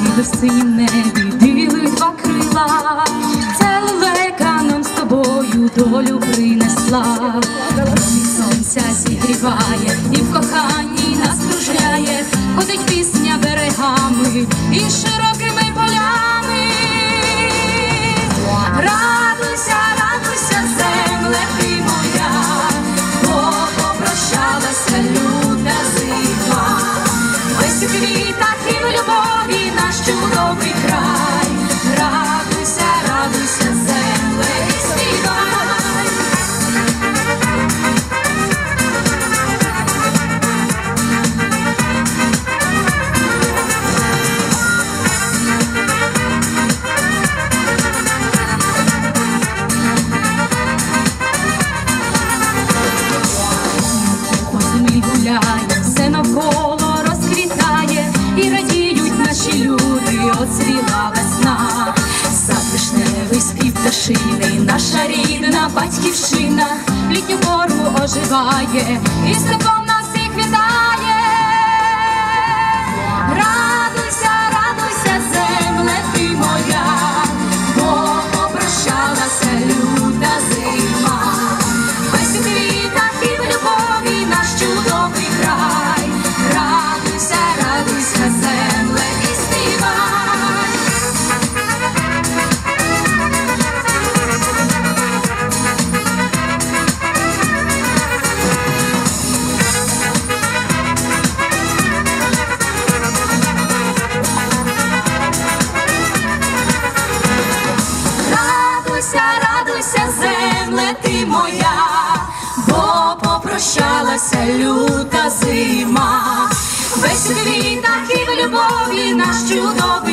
ніби в синім небі білих два крила. Це лелека нам з тобою долю принесла. І сонця зігріває, і в коханні нас кружляє, ходить пісня берегами і широкими оцвіла весна, запишневий спів пташини, наша рідна батьківщина, літню пору оживає, і степом ти моя, бо попрощалася люта зима. Весь світ і в любові наш чудовий